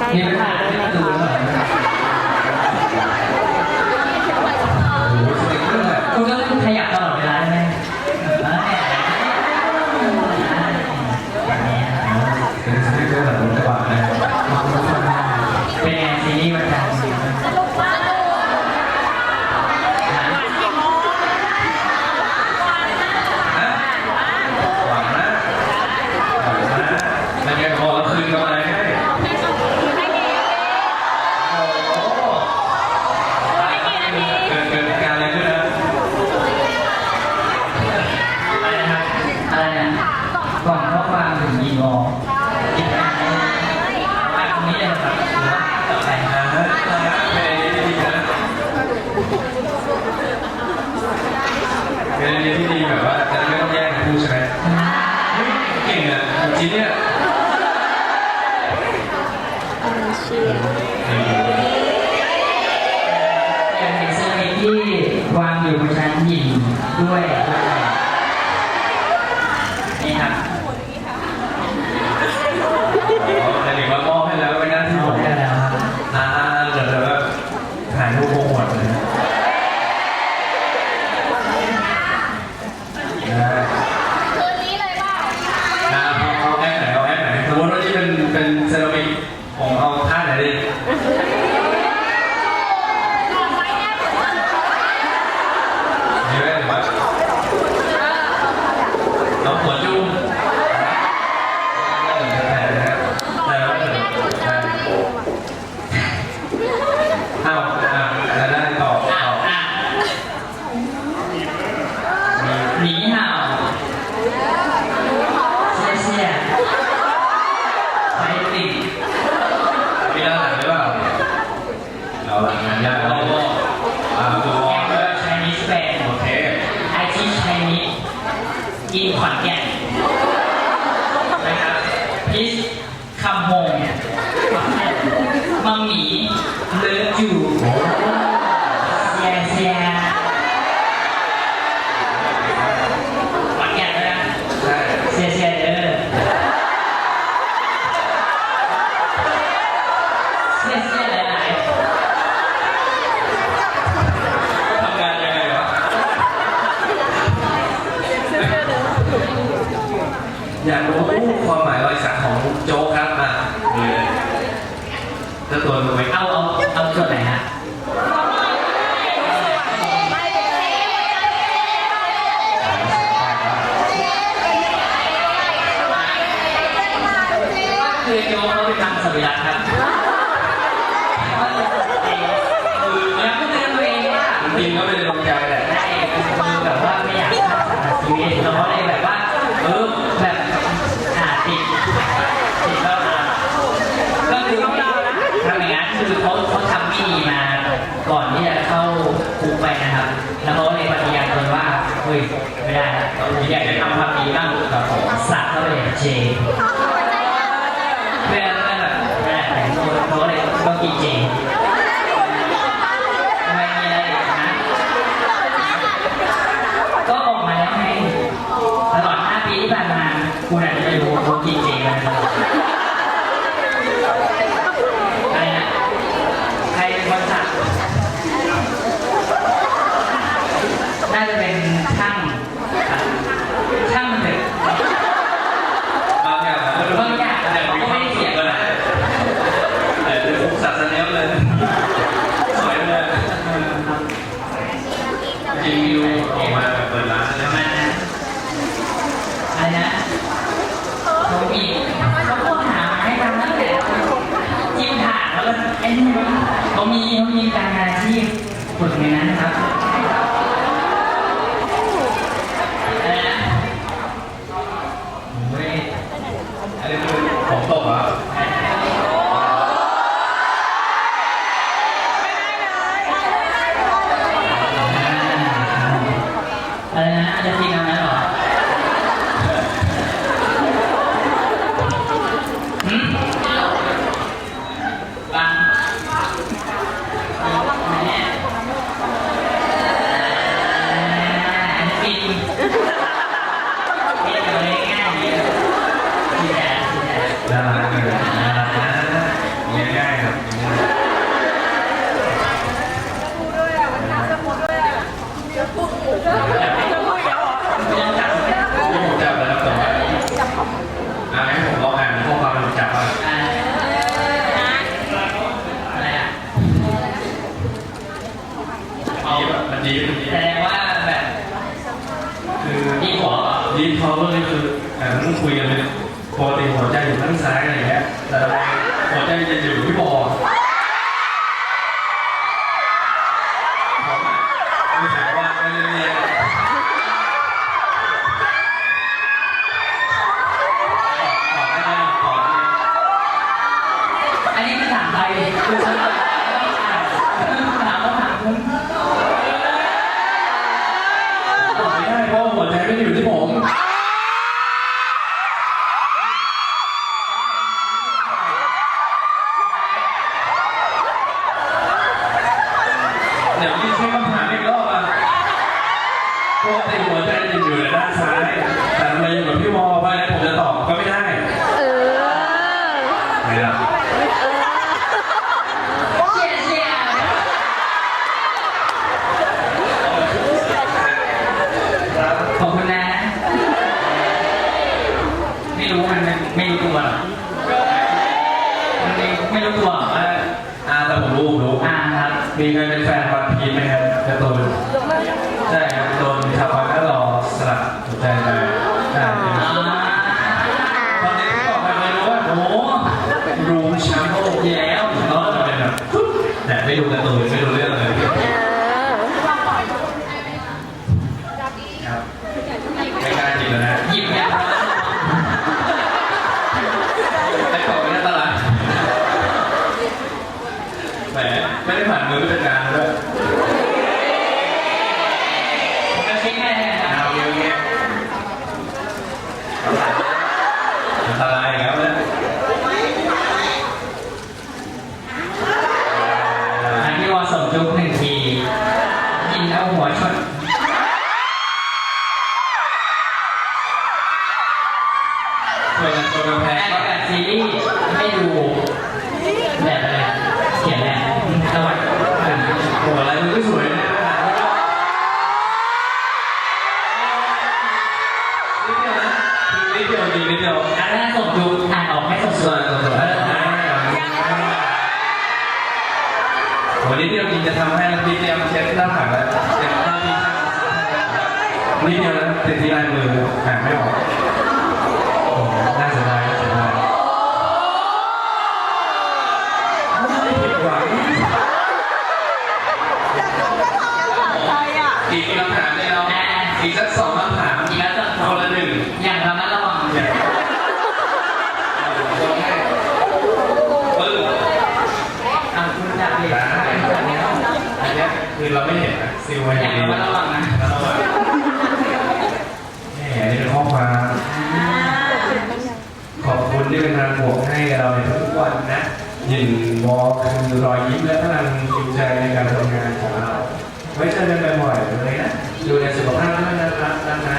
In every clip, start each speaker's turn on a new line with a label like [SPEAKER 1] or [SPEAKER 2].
[SPEAKER 1] 该กล้กั ชียร์เป็
[SPEAKER 2] นเซอร์ที่วางอยู่บนชั้นหญิงด้วย
[SPEAKER 1] อยากรู้ค
[SPEAKER 2] วา
[SPEAKER 1] มหมายรอยสักของโจ๊กครับอะนี่เลยถ้าตัวมันไม่
[SPEAKER 2] เอาเอาเอาจุดไหนฮะคือโจ๊กเขาไปทำสัญญาครับจริงก็เป็น
[SPEAKER 1] กำลังใจแหละ
[SPEAKER 2] แต่ว่าไม่อยากชีวิตเราก็เลยแบบ คือเขาเขาทำพิธีมาก่อนที่จะเข้าคุกไปนะครับ แล้วเขาเลยปฏิญาณตนว่าเฮ้ยไม่ได้เราอยากจะทำความดีบ้างกับสัตว์เขาเลยเจเพื่อนเพื่อนแบบไม่ได้แต่เขาเลยก็กินเจ e จะกินอันนั้นหรอน่ารังเลยน่ารักนะง่า
[SPEAKER 1] ยๆครั
[SPEAKER 2] บด้วยอะ
[SPEAKER 1] มันทำสมุดด้วย
[SPEAKER 2] อะ
[SPEAKER 1] ย ง่ายผมจับแล้วครับแต่ว่าอ่าให้ผมลองอ่านข้อความผมจับว่า
[SPEAKER 2] อ่าอะไรอะ
[SPEAKER 1] ดีแบบมันดีมันดี
[SPEAKER 2] แสดงว่าแบบ
[SPEAKER 1] คือ
[SPEAKER 2] มีหัวเหรอ
[SPEAKER 1] ดีพาวเวอร์นี่คืออ่าต้องคุยกันเลยปกติหัวใจอยู่ข้างซ้ายอะไรอย่างเงี้ยแต่ทำไมหัวใจจะอยู่ที่
[SPEAKER 2] บอ นิด
[SPEAKER 1] เดียวนะติดที่ลายมือหางไม่ออกโอ้น่าเสียดายน่าเสียดายผิดหวังอีกคำถามเนี่ยเราอีกสักสองคำถาม
[SPEAKER 2] อีกแล้วจะ
[SPEAKER 1] คนละหนึ่ง
[SPEAKER 2] อย่างระมัดระวัง
[SPEAKER 1] เนี่ยลองให้ปึ้ง
[SPEAKER 2] เอาคุณจับเลย
[SPEAKER 1] ได้อันเนี้ยคือเราไม่เห็นนะซิลไว้อย่าง
[SPEAKER 2] อย่าง
[SPEAKER 1] นี้
[SPEAKER 2] ระมัดระวังนะ
[SPEAKER 1] แล้วเราแบบแหมนี่เป็นข้อความขอบคุณ ที่เป็นพลังบวกให้เราในทุกวันนะยินวอคือรอยยิ้มและพลังจูงใจในการทำงานของเราไว้เจอกันบ่อยๆเลยนะดูในสุขภาพด้วยนะครับนา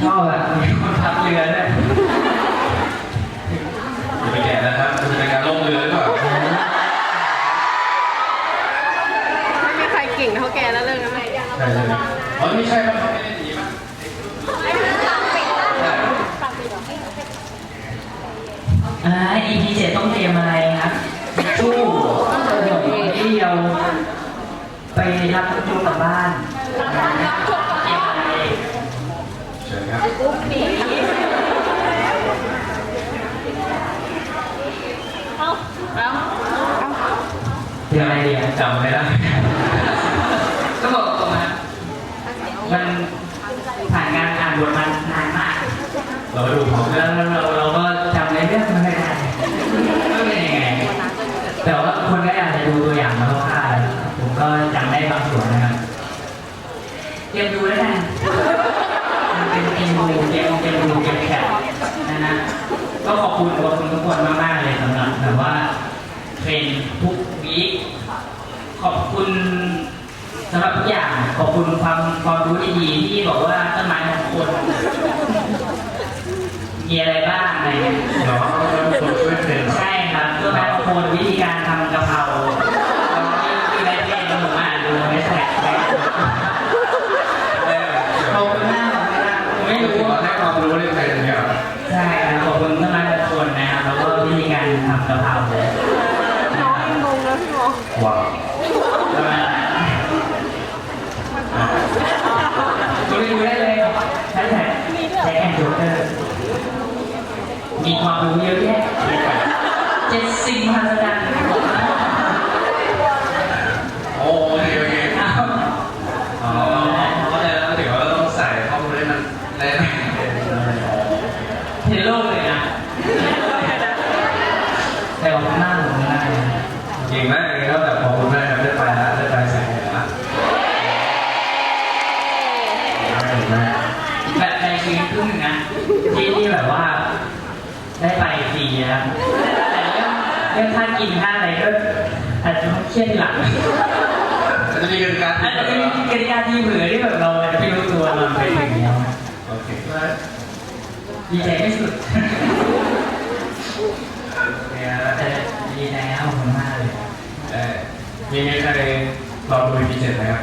[SPEAKER 2] ชอบอะมีคนทับเรือด้วย
[SPEAKER 1] อย่าไปแกะนะครับมันเป็นการลงเรือหรือเปล่า
[SPEAKER 3] ไม่มีใครเก่งเท่าแกแล้วเรื่องนั้นเลย
[SPEAKER 1] ใช่ใช่อ๋อไม่ใช่ป่ะไม่ได้ดีป่ะใช่
[SPEAKER 2] อ่า EP เจ็ดต้องเตรียมอะไรครับทิชชู่หยดเดียว ไปรับทิชชู่กลับบ้านเตรียมอะไร
[SPEAKER 1] เชิญครับ
[SPEAKER 2] เตรียมอะไรดีอะ
[SPEAKER 1] จำไม่ได้
[SPEAKER 2] มันผ่านการอ่านบทมานนานมาก
[SPEAKER 1] เราก็ดูพร้อม
[SPEAKER 2] แล้วเราเราก็จำในเรื่องไม่ได้ก็เป็นยังไงแต่ว่าคนก็อาจจะดูตัวอย่างมาคร่าวๆผมก็จำได้บางส่วนนะครับเตรียมดูแล้วกันมันเป็นเกมดูเกมเกมดูเกมแคปนะนะก็ขอบคุณขอบคุณทุกคนมากๆเลยสำหรับแบบว่าเทรนทุกวีคขอบคุณสำหรับทุกอย่างขอบ คุณความความรู้ดีๆที่บอกว่าต้นไม้ของคนมีอะไรบ้างอะไรเงี้ย
[SPEAKER 1] เนาะคนช่วยเทรน
[SPEAKER 2] ใช่ครับเพื่อแบบโคนวิธีการทำกะเพราที่ได้เรียนผมอ่านดูไม่แสกไปขอบคุณมากขอบคุณมากผมไม่
[SPEAKER 1] ไม่รู้
[SPEAKER 2] รู้
[SPEAKER 1] ว่าได้ความรู้ในเทรนเนี่ย
[SPEAKER 2] ใช่ครับขอบคุณมากทุกคนนะครับแล้วก็วิธีการทำกะเพราเลย
[SPEAKER 3] น้องยังงงแล้วพี่หมอ
[SPEAKER 1] ว้าว
[SPEAKER 2] ประมาณดูดูได้เลยแฮชแท็กแจ็คแอนด์โจ๊กเกอร์ มีความรู้เยอะแยะเจ็ดสิ่งมหัศจรรย์
[SPEAKER 1] โอ้ยโอเค
[SPEAKER 2] อ้าว
[SPEAKER 1] อ๋อเพราะฉะนั้นถือว่าต้องใส่ข้อมูลให้มันได้เทรนเห็
[SPEAKER 2] นโลกเลยนะแต่ว่าหน้าผมไม่ได้นะ
[SPEAKER 1] เก่งมากเลยครับแต่พ ได้ไป
[SPEAKER 2] ฟรีนะครับแต่เรื่องเรื่องค่ากินค่าอะไรก็อาจจะต้องเครียดทีหลัง
[SPEAKER 1] อาจจะมีกติกา
[SPEAKER 2] อาจจะเป็นกติกาที่เผื่อที่แบบเราอาจจะไม่รู้ตัวเราไปถึงแล้ว
[SPEAKER 1] โอเค
[SPEAKER 2] ดีใจที่สุด
[SPEAKER 1] เนี่ย
[SPEAKER 2] แต่ดีใจแล้วขอบคุณมากเลย
[SPEAKER 1] เอ่อมีมีใครลองดู EP 7ไหมครับ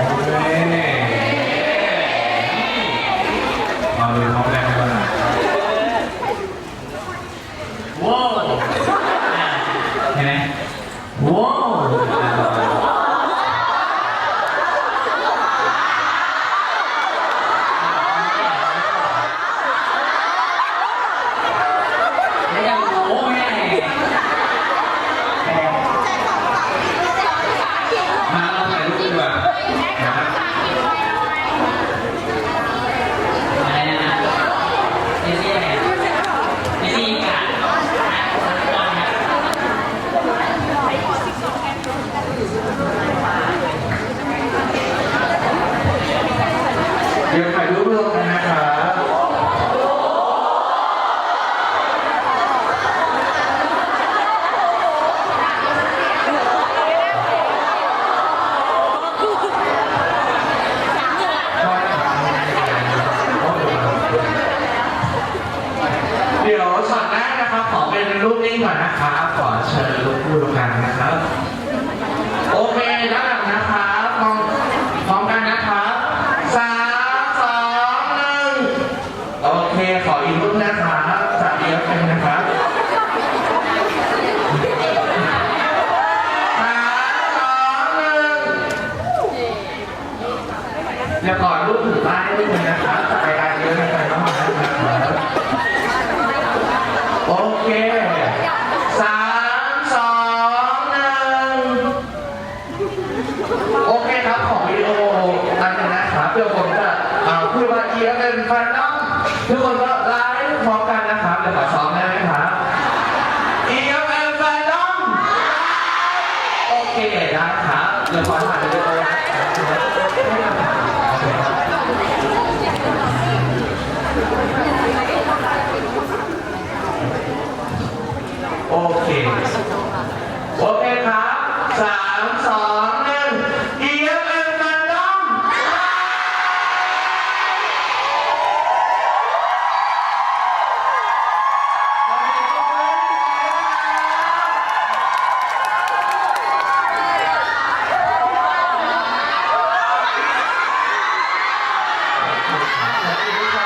[SPEAKER 4] เดี๋
[SPEAKER 1] ย
[SPEAKER 4] ว
[SPEAKER 1] ขอรูปถื
[SPEAKER 2] อ
[SPEAKER 1] ป้ายนิดนึงนะครับจับไปได้เยอะนะครับน้องหมานะครับ 감사합니다.